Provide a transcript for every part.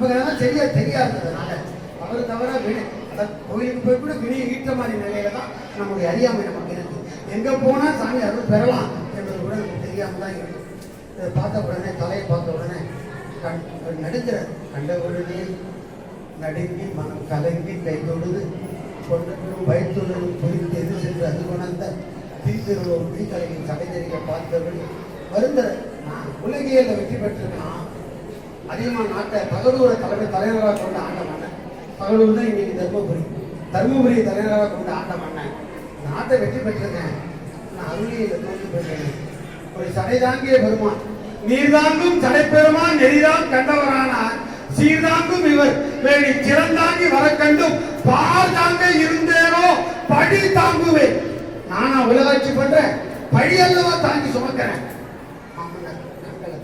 நமக்கு அதெல்லாம் சரியா தெரியாததுனால அவர் தவிர வினை கோயிலுக்கு போய் கூட வினையை ஈட்ட மாதிரி நிலையில தான் நம்முடைய அறியாமை நமக்கு இருக்கு. எங்க போனா சாமி அருள் பெறலாம் என்பது கூட நமக்கு தெரியாம தான் இருக்கு. இதை பார்த்த உடனே தலையை பார்த்த உடனே கண் நடுங்கிறார். கண்ட உடனே நடுங்கி மனம் கலங்கி கை தொழுது கொண்டதும் பயத்துடன் குறித்து எது சென்று அது கொணர்ந்த தீர்த்திருவோம் வீட்டலையின் தலைதறிக்க பார்த்தபடி வருந்த நான் உலகியல வெற்றி பெற்றிருக்கான் அதிகமாக நாட்டை தகடூரை தலைமை தலைவராக கொண்ட ஆண்ட மன்னன். பகலூர் தான் இன்னைக்கு தர்மபுரி. தர்மபுரியை தலைவராக கொண்ட ஆண்ட மன்னன். நாட்டை வெற்றி பெற்றிருக்கேன். நான் அருளியை நோக்கி பெற்றேன் ஒரு சடை தாங்கிய பெருமான். நீர்தாங்கும் சடை நெறிதான் கண்டவரானார். சீர்தாங்கும் இவர் வேணி சிறந்தாங்கி வர கண்டும் பார் தாங்க இருந்தேனோ படி தாங்குவேன். நானா உலகாட்சி பண்றேன். படி அல்லவா தாங்கி சுமக்கிறேன்.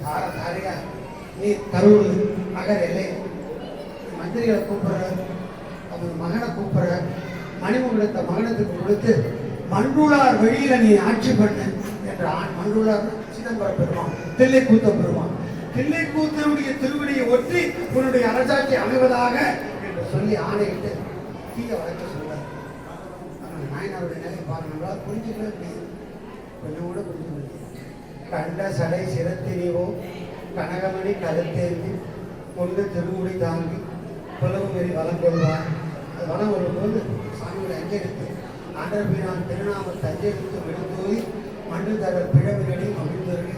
தார தாரியா நீ கரூர் நகர் எல்லை மந்திரிகளை கூப்பிடுற அவர் மகனை கூப்பிடுற மணிமகுடத்தை மகனத்துக்கு கொடுத்து மன்றுளார் வெளியில நீ ஆட்சி பண்ணு என்ற ஆண் மன்றுளார் சிதம்பரம் பெருமான் தில்லை கூத்த பெருமான். தில்லை கூத்தனுடைய திருவடியை ஒற்றி உன்னுடைய அரசாட்சி அமைவதாக என்று சொல்லி ஆணையிட்டு தீய வளர்க்க சொல்றார். நாயனாருடைய நிலை பாருங்களா புரிஞ்சுக்கவே முடியாது. கொஞ்சம் கூட புரிஞ்சுக்க முடியாது. கண்ட சடை சிரத்தினிவோ கனகமணி கருத்தேந்தி கொண்டு திருமுடி தாங்கி புலவு வளம் கொள்வார் வளம் கொள்ளும்போது சாமியோட அஞ்செடுத்து ஆண்டர் பீரான் திருநாமத்தை அஞ்செடுத்து விழுந்தோதி மண்ணு தர பிழவினடி மகிழ்ந்தருளி